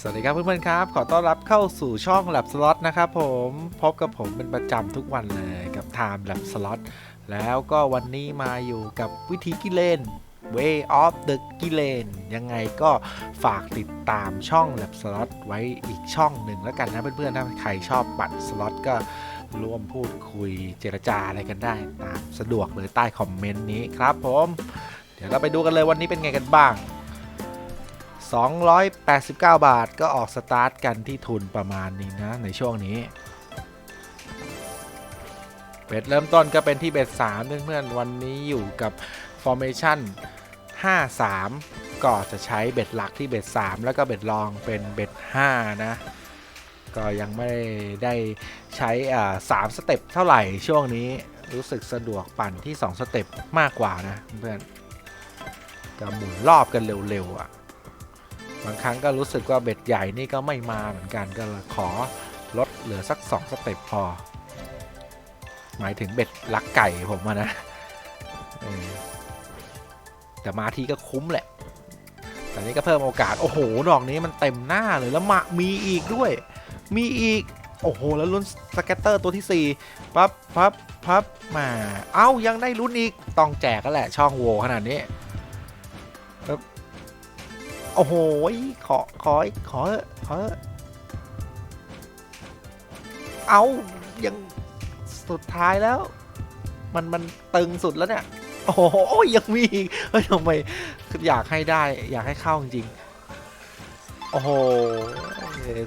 สวัสดีครับเพื่อนๆครับ ขอต้อนรับเข้าสู่ช่อง Lab Slot นะครับผมพบกับผมเป็นประจำทุกวันเลยกับ Time Lab Slot แล้วก็วันนี้มาอยู่กับวิธีกิเลน Way of the กิเลนยังไงก็ฝากติดตามช่อง Lab Slot ไว้อีกช่องหนึ่งแล้วกันนะเพื่อนๆถ้าใครชอบปั่นสล็อตก็ร่วมพูดคุยเจรจาอะไรกันได้ ตามสะดวกเลยใต้คอมเมนต์นี้ครับผม เดี๋ยวเราไปดูกันเลยวันนี้เป็นไงกันบ้าง 289 บาทก็ออกสตาร์ทกันที่ทุนประมาณนี้นะในช่วงนี้ เบ็ดเริ่มต้นก็เป็นที่เบ็ด3เพื่อนๆวันนี้อยู่กับ Formation 53 ก็จะใช้เบ็ดหลักที่เบ็ด3 แล้วก็เบ็ดรองเป็นเบ็ด5นะก็ยังไม่ได้ใช้อ่า3สเต็ปเท่าไหร่ช่วงนี้รู้สึกสะดวกปั่นที่ 2 สเต็ปมากกว่านะเพื่อนก็หมุนรอบกันเร็วๆอะ บางครั้งก็รู้สึกว่าเบ็ดใหญ่นี่ก็ไม่มาเหมือนกันก็ขอลดเหลือสักสองสเต็ปพอ หมายถึงเบ็ดลักไก่ผมะนะแต่มาทีก็คุ้มแหละแต่นี้ก็เพิ่มโอกาส โอ้โห ดอกนี้มันเต็มหน้าเลยแล้วมามีอีกด้วย มีอีก โอ้โห แล้วลุ้นสเก็ตเตอร์ตัวที่4ปั๊บปั๊บปั๊บมา เอ้า ยังได้ลุ้นอีก ต้องแจกก็แหละ ช่องโหว่ขนาดนี้ โอ้โห ขอ ขอ ขอ ขอ เอายังสุดท้ายแล้ว มัน มันตึงสุดแล้วเนี่ย โอ้โห ยังมีอีก เฮ้ยทำไมออยากให้ได้ อยากให้เข้าจริงๆโอ้โห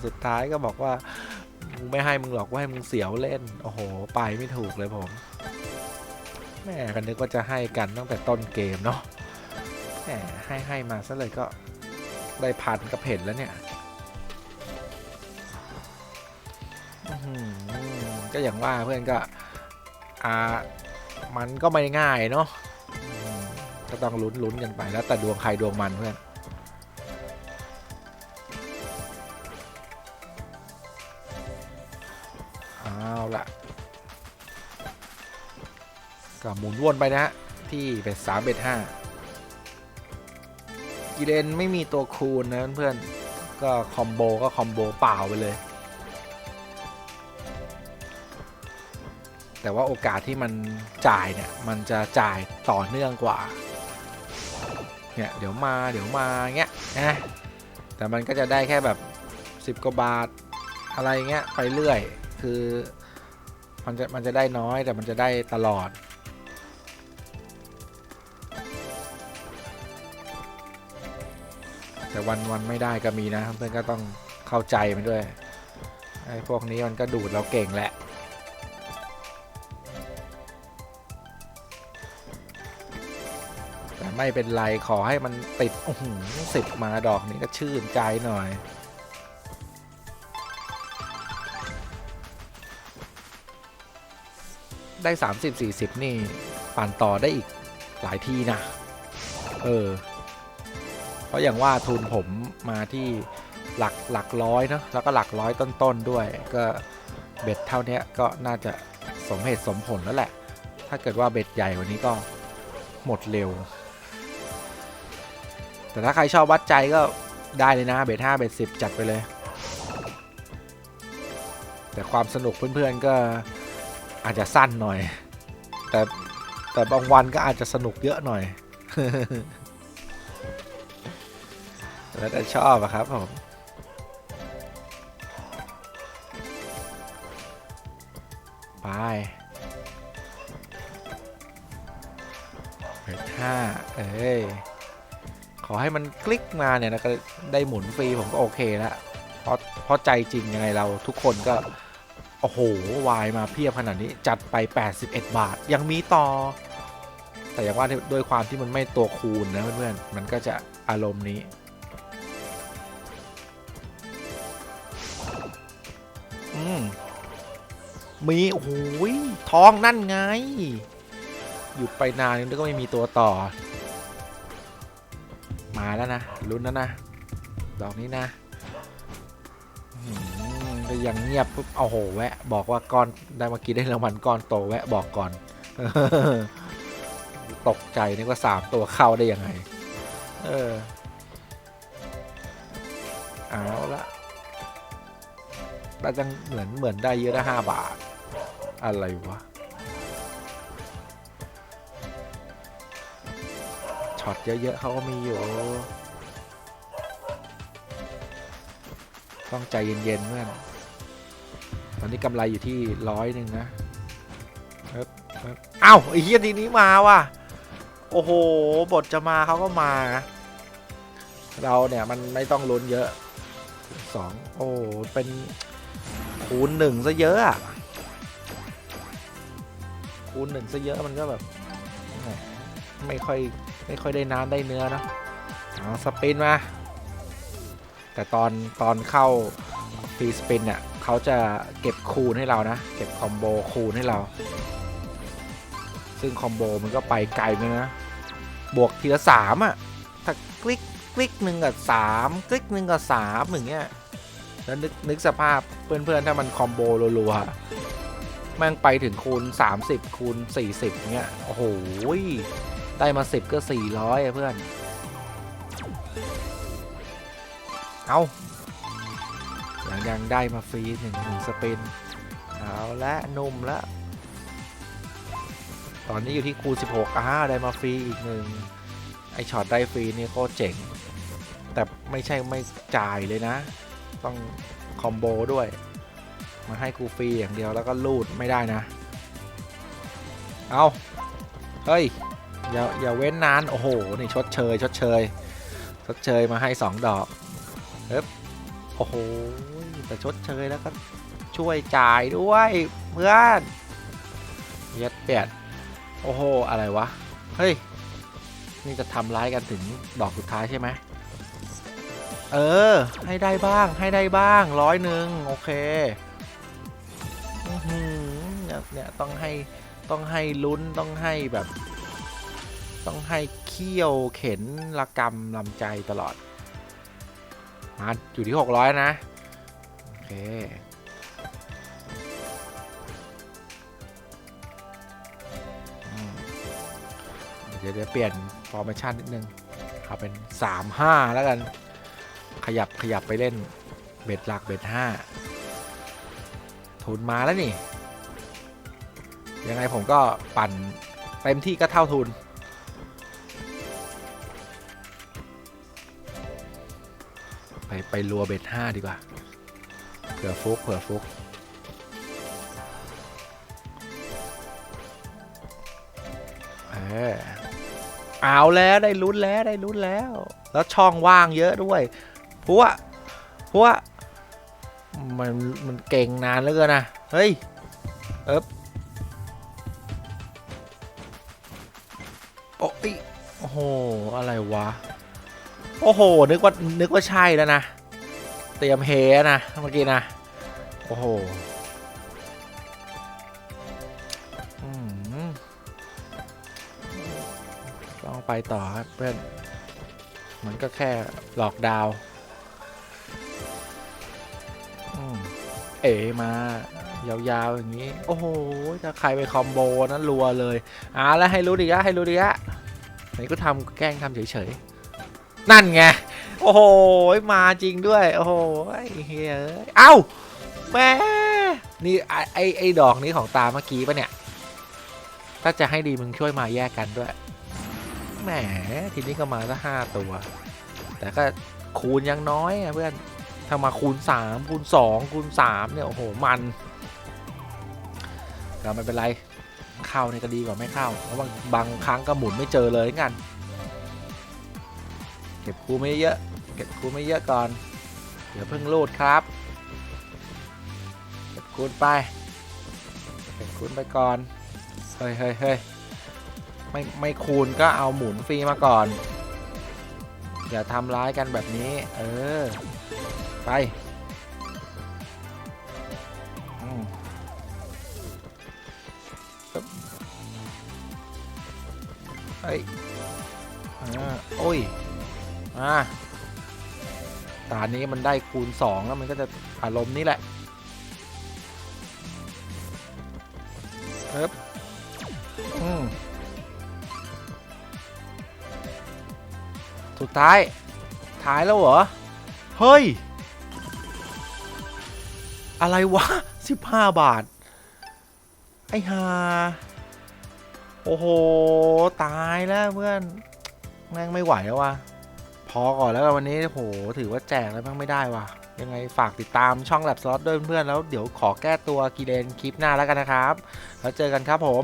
สุดท้ายก็บอกว่ามึงไม่ให้มึงหรอกว่าให้มึงเสียวเล่น โอ้โห ไปไม่ถูกเลยผม แม่กันนึกว่าจะให้กันตั้งแต่ต้นเกมเนาะแหมให้ให้มาซะเลยก็ ได้พันกับเห็นแล้วเนี่ยก็อย่างว่าเพื่อนก็ อ่า มันก็ไม่ง่ายเนาะก็ต้องลุ้นลุ้นกันไปแล้วแต่ดวงใครดวงมันเพื่อนเอาละก็หมุนวนไปนะฮะที่เบ็ดสามเบ็ดห้า กิเลนไม่มีตัวคูณนะเพื่อนๆก็คอมโบก็คอมโบเปล่าไปเลย แต่ว่าโอกาสที่มันจ่ายเนี่ย มันจะจ่ายต่อเนื่องกว่า เนี่ยเดี๋ยวมาเดี๋ยวมาเงี้ยนะแต่มันก็จะได้แค่แบบ 10กว่าบาทอะไรเงี้ยไปเรื่อย คือมันจะมันจะได้น้อยแต่มันจะได้ตลอด แต่วันวันไม่ได้ก็มีนะเพื่อนก็ต้องเข้าใจมันด้วยไอ้พวกนี้มันก็ดูดเราเก่งแหละแต่ไม่เป็นไรขอให้มันติดสิบมาดอกนี้ก็ชื่นใจหน่อยได้ 30 40 นี่ ปั่นต่อได้อีกหลายที่นะ เออ เพราะอย่างว่าทุนผมมาที่หลักหลักร้อยเนอะแล้วก็หลักร้อยต้นๆด้วย ก็เบ็ดเท่านี้ก็น่าจะสมเหตุสมผลแล้วแหละ ถ้าเกิดว่าเบ็ดใหญ่กว่านี้ก็หมดเร็ว แต่ถ้าใครชอบวัดใจก็ได้เลยนะเบ็ดห้าเบ็ดสิบจัดไปเลย แต่ความสนุกเพื่อนๆก็อาจจะสั้นหน่อย แต่แต่บางวันก็อาจจะสนุกเยอะหน่อย แล้วแต่ชอบอะครับผมไปเบ็ดห้าเอ้ย ขอให้มันคลิกมาเนี่ยนะก็ได้หมุนฟรีผมก็โอเคล้วเพราะเพราะใจจริงยังไงเราทุกคนก็ โอ้โห วายมาเพียบขนาดนี้จัดไป 81 บาท ยังมีต่อ แต่อย่างว่าด้วยความที่มันไม่ตัวคูณนะเพื่อนๆ มันก็จะอารมณ์นี้ มีโอ้โหยทองนั่นไงหยุดไปนานนึกก็ไม่มีตัวต่อ มาแล้วนะลุ้นแล้วนะดอกนี้นะก็ยังเงียบปุ๊บเอาโหแวะ บอกว่าก้อนได้เมื่อกี้ได้รางวัลก้อนโตแวะบอกก่อน ตกใจนึกว่าสามตัวเข้าได้ยังไง เออเอาละได้จังเหมือนเหมือนได้เยอะได้ห้าบาท อะไรวะช็อตเยอะๆเขาก็มีอยู่ ต้องใจเย็นๆเพื่อน ตอนนี้กำไรอยู่ที่ร้อยหนึ่งนะเอิบเอิบเอ้าไอ้เหี้ยทีนี้มาว่ะ โอ้โห บทจะมาเขาก็มา เราเนี่ยมันไม่ต้องลุ้นเยอะสองโอ้ เป็นคูณหนึ่งซะเยอะอะ คูณหนึ่งซะเยอะมันก็แบบ ไม่ค่อยไม่ค่อยได้น้ำได้เนื้อนอะเอาสปินมา แต่ตอนตอนเข้าฟรีสปินเนี่ยเขาจะเก็บคูณให้เรานะ เก็บคอมโบคูณให้เรา ซึ่งคอมโบมันก็ไปไกลเลยนะ บวกทีละสามอะ ถ้ากลิกกลิกหนึ่งกับสามกลิกหนึ่งกับสามอย่างเงี้ย แล้วนึกนึกสภาพเพื่อนๆ ถ้ามันคอมโบรัวๆ แม่งไปถึงคูณ 30 คูณ 40 เงี้ย โอ้โห ได้มา 10 ก็ 400อะเพื่อน เอาอยังยังได้มาฟรีหนึ่งหนึ่งสปิน เอาละนุ่มละ ตอนนี้อยู่ที่คูณ 16อ้าได้มาฟรีอีกหนึ่งไอช็อตได้ฟรีนี่โคตรเจ๋ง แต่ไม่ใช่ไม่จ่ายเลยนะ ต้องคอมโบด้วย มาให้กูฟรีอย่างเดียวแล้วก็ลูดไม่ได้นะ เอาเฮ้ย อย่าอย่าเว้นนาน โอ้โห นี่ชดเชย ชดเชย ชดเชยมาให้ 2 ดอกเอ๊บโอ้โห แต่ชดเชยแล้วก็ช่วยจ่ายด้วยเพื่อนเย็ดเปียดโอ้โห อะไรวะ เฮ้ย นี่จะทำร้ายกันถึงดอกสุดท้ายใช่ไหมเออ ให้ได้บ้าง ให้ได้บ้าง ร้อยหนึ่งโอเค เนี่ยต้องให้ต้องให้ลุ้นต้องให้แบบ ต้องให้เคี่ยวเข็นระกำลำใจตลอด มาอยู่ที่ 600 นะ โอเคเดี๋ยวเดี๋ยวเปลี่ยนฟอร์มชันนิดนึงเอาเป็น 3-5 แล้วกัน ขยับขยับไปเล่นเบ็ดหลักเบ็ดห้าทุนมาแล้วนี่ ยังไงผมก็ปั่นเต็มที่ก็เท่าทุน ไปไปรัวเบ็ดห้าดีกว่า เผื่อฟุกเผื่อฟุกเออเอาแล้วได้ลุ้นแล้วได้ลุ้นแล้ว แล้วช่องว่างเยอะด้วยเพราะว่าเพราะว่ามันมันเก่งนานเหลือเกินนะ เฮ้ย โอ้ยโอ้โห อะไรวะ โอ้โห นึกว่า นึกว่าใช่แล้วนะ เตรียมเฮนะ เมื่อกี้นะ โอ้โหต้องไปต่อครับเพื่อน มันก็แค่หลอกดาวอเอ๋มายาวๆอย่างนี้ โอ้โห ถ้าใครไปคอมโบนั้นรัวเลยอ่าแล้วให้รู้ดีอะให้รู้ดีอะ นก็ทำแกล้งทำเฉยๆ นั่นไง โอ้โห มาจริงด้วย โอ้โหเฮ้ยเอ้าแม่นี่ไอไอไอดอกนี้ของตาเมื่อกี้ปะเนี่ย ถ้าจะให้ดีมึงช่วยมาแยกกันด้วย แหม ทีนี้ก็มาซะห้าตัว แต่ก็คูณยังน้อยอะเพื่อนถ้ามาคูณ3คูณ2คูณ3เนี่ย โอ้โห มันเราไม่เป็นไร เข้านี่ก็ดีกว่าไม่เข้าเพราะบางบางครั้งก็หมุนไม่เจอเลยงั้นเก็บคูไม่เยอะ เก็บคูไม่เยอะก่อน เดี๋ยวเพิ่งรูดครับ เก็บคูณไป เก็บคูณไปก่อน เฮ้ยเฮ้ยเฮ้ยไม่ไม่คูณก็เอาหมุนฟรีมาก่อน อย่าทำร้ายกันแบบนี้ เออ ไป เฮ้ยอ่าโอ้ยอ่าตานี้มันได้คูณ 2 แล้วมันก็จะอารมณ์นี้แหละปึ๊บอืมสุดท้าย ท้ายแล้วเหรอ เฮ้ย อะไรวะ 15 บาท ไอ้ฮา โอ้โห ตายแล้วเพื่อนแม่งไม่ไหวแล้ววะพอก่อนแล้ววันนี้โหถือว่าแจกแล้วแม่งไม่ได้วะยังไงฝากติดตามช่องแลบซอสด้วยเพื่อนๆแล้วเดี๋ยวขอแก้ตัวกีเลนคลิปหน้าแล้วกันนะครับ แล้วเจอกันครับผม